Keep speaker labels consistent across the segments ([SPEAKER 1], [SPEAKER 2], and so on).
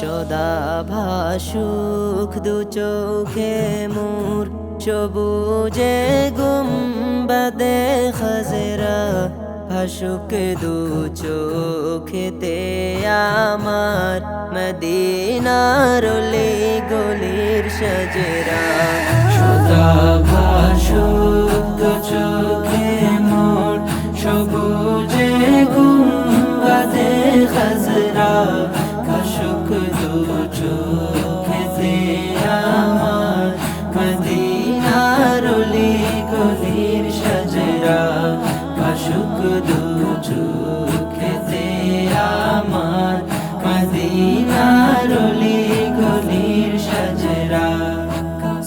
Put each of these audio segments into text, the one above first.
[SPEAKER 1] সদা ভাসুক দু চোখে মোর, সবুজে গুম্বাদে খাজরা। ভাসুক দু চোখেতে আমার মদিনার গলির সজরা। সদা ভাসুক চোখেতে আমার মদিনার লে গলির সজরা।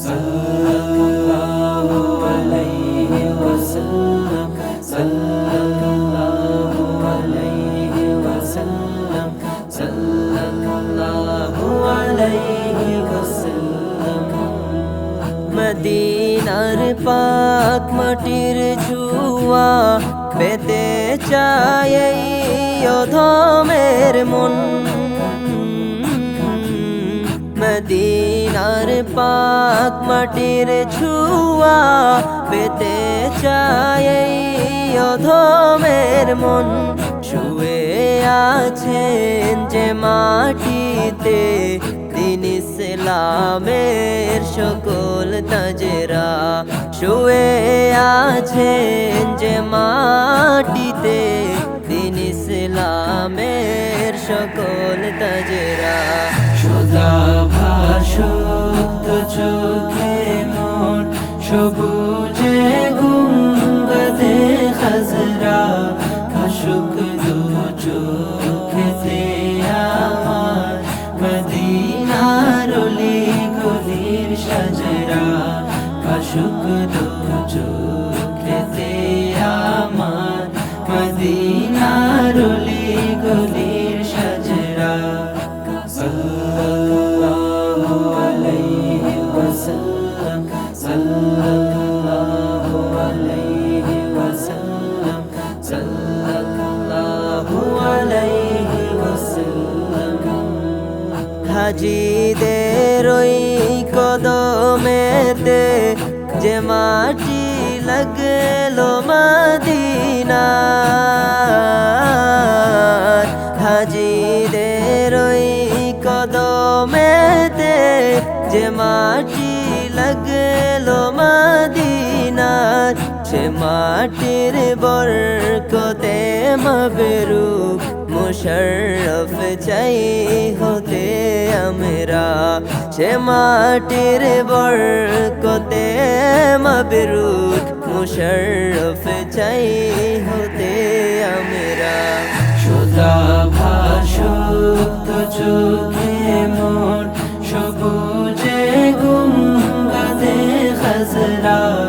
[SPEAKER 1] সাল্লাল্লাহু আলাইহি ওয়াসাল্লাম, সাল্লাল্লাহু আলাইহি ওয়াসাল্লাম, সাল্লাল্লাহু আলাইহি ওয়াসাল্লাম। মদিনার পাক মাটির ছোঁয়া পেতে চাই এই অধমের মন। মদিনার পাক মাটির ছুয়া পেতে চাই এই অধমের মন। শুয়ে আছেন যে মাটিতে দিন ইসলামের সকল তাজেরা। শুয়ে আছেন যে মাটিতে, দিন ইসলামের সকল তাজেরা। সুধা ভাসুক চোখে মোর সবুজে গুম্বদে খাজরা ভাসুক দু চোখেতে আমার মদিনার গলির সাজরা। ভাসুক দু চোখেতে আমার মদিনার গলির সাজরা সাল্লাল্লাহু আলাইহি ওয়াসাল্লাম সাল্লাল্লাহু আলাইহি ওয়াসাল্লাম সাল্লাল্লাহু আলাইহি ওয়াসাল্লাম হাজিদের ওই কদমেতে যে মাটি লাগল মদিনা হাজিদের ওই কদমেতে যে মাটি লাগল মদিনার, সে মাটির বরকতে মবরুক মুশরফ চাই হতে আমরা। সে মাটির বরকতে মবরুক মুশরফ চাই হতে আমরা। সুধা ভাষো চোখে মোর সবুজে গুম্বাদে খাজরা।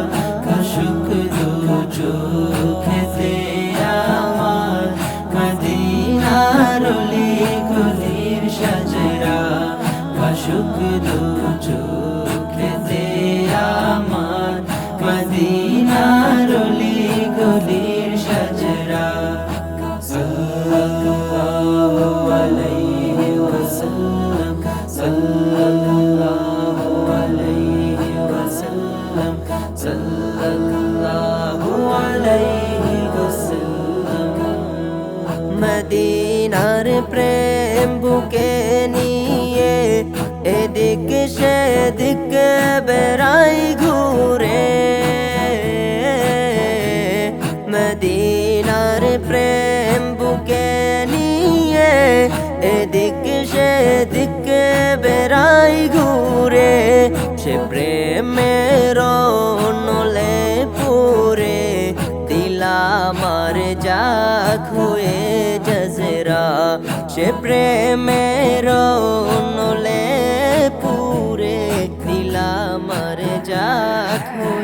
[SPEAKER 1] ওয়াসাল্লাম সাল্লাল্লাহু আলাইহি ওয়াসাল্লাম মদিনার প্রেম বুকে নিয়ে এদিক সেদিক বেড়াই ঘুরে মদিনার প্রেম বুকে নিয়ে এদিক সেদিক বেড়াই ঘুরে সে প্রেমের নলে পুরে দিলামার যাক হয়ে জজরা। সে প্রেমের নলে পুরে দিলামার যাক হয়ে